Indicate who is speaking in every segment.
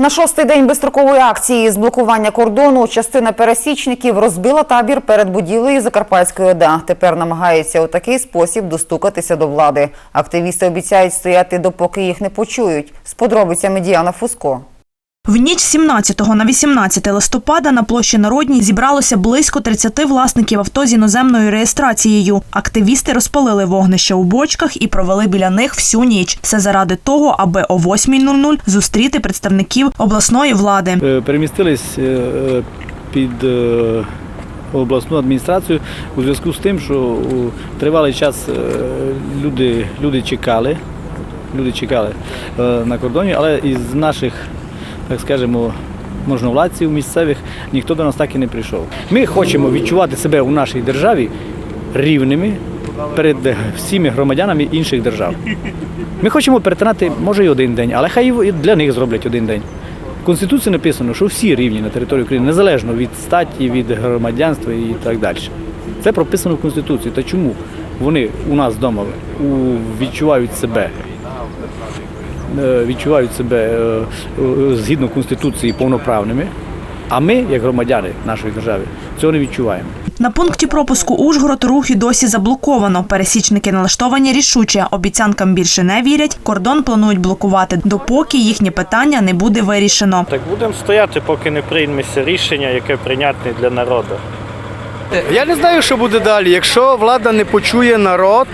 Speaker 1: На шостий день безстрокової акції з блокування кордону частина пересічників розбила табір перед будівлею Закарпатської ОДА. Тепер намагаються у такий спосіб достукатися до влади. Активісти обіцяють стояти, допоки їх не почують. З подробицями Діана Фуско.
Speaker 2: В ніч з 17 на 18 листопада на площі Народній зібралося близько 30 власників авто з іноземною реєстрацією. Активісти розпалили вогнище у бочках і провели біля них всю ніч. Все заради того, аби о 8.00 зустріти представників обласної влади.
Speaker 3: Е, перемістились е, е, під обласну адміністрацію у зв'язку з тим, що тривалий час люди, люди чекали, люди чекали на кордоні, але із наших, так скажемо, можновладців місцевих ніхто до нас так і не прийшов. Ми хочемо відчувати себе у нашій державі рівними перед всіми громадянами інших держав. Ми хочемо перетинати, може, і один день, але хай і для них зроблять один день. В Конституції написано, що всі рівні на території України, незалежно від статі, від громадянства і так далі. Це прописано в Конституції. Та чому вони у нас вдома відчувають себе, відчувають себе е, е, згідно Конституції повноправними, а ми, як громадяни нашої держави, цього не відчуваємо.
Speaker 2: На пункті пропуску Ужгород рух і досі заблоковано. Пересічники налаштовані рішуче. Обіцянкам більше не вірять. Кордон планують блокувати, допоки їхнє питання не буде вирішено.
Speaker 4: Так будемо стояти, поки не прийметься рішення, яке прийнятне для народу.
Speaker 5: Я не знаю, що буде далі. Якщо влада не почує народ,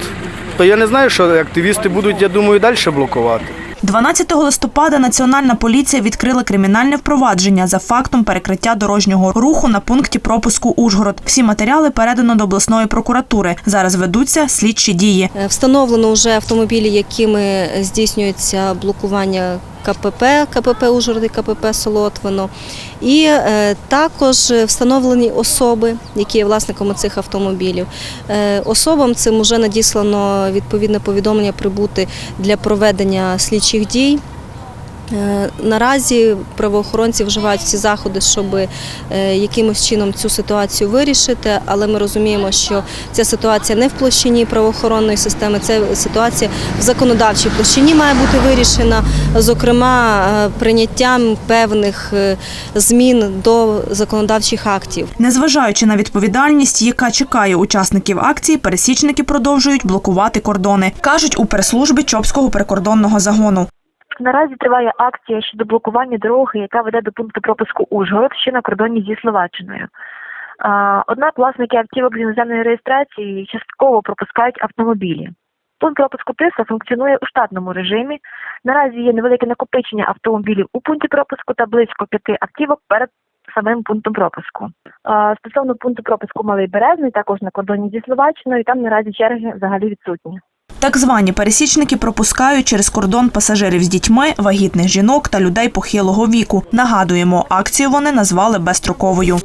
Speaker 5: то я не знаю, що активісти будуть, я думаю, далі блокувати.
Speaker 2: 12 листопада Національна поліція відкрила кримінальне впровадження за фактом перекриття дорожнього руху на пункті пропуску Ужгород. Всі матеріали передано до обласної прокуратури. Зараз ведуться слідчі дії.
Speaker 6: Е, Встановлено вже автомобілі, якими здійснюється блокування КПП, КПП Ужгород і КПП Солотвино. І е, також встановлені особи, які є власниками цих автомобілів. Е, особам цим вже надіслано відповідне повідомлення прибути для проведення слідчих дій. Е, Наразі правоохоронці вживають всі заходи, щоб е, якимось чином цю ситуацію вирішити, але ми розуміємо, що ця ситуація не в площині правоохоронної системи, це ситуація в законодавчій площині має бути вирішена, зокрема е, прийняттям певних змін до законодавчих актів.
Speaker 2: Незважаючи на відповідальність, яка чекає учасників акції, пересічники продовжують блокувати кордони, кажуть у прес-службі Чопського прикордонного загону.
Speaker 7: Наразі триває акція щодо блокування дороги, яка веде до пункту пропуску Ужгород, що на кордоні зі Словаччиною. Однак власники автівок з іноземної реєстрації частково пропускають автомобілі. Пункт пропуску Тиса функціонує у штатному режимі. Наразі є невелике накопичення автомобілів у пункті пропуску та близько п'яти автівок перед самим пунктом пропуску. Стосовно пункту пропуску Малий Березний, також на кордоні зі Словаччиною, там наразі черги взагалі відсутні.
Speaker 2: Так звані пересічники пропускають через кордон пасажирів з дітьми, вагітних жінок та людей похилого віку. Нагадуємо, акцію вони назвали безстроковою.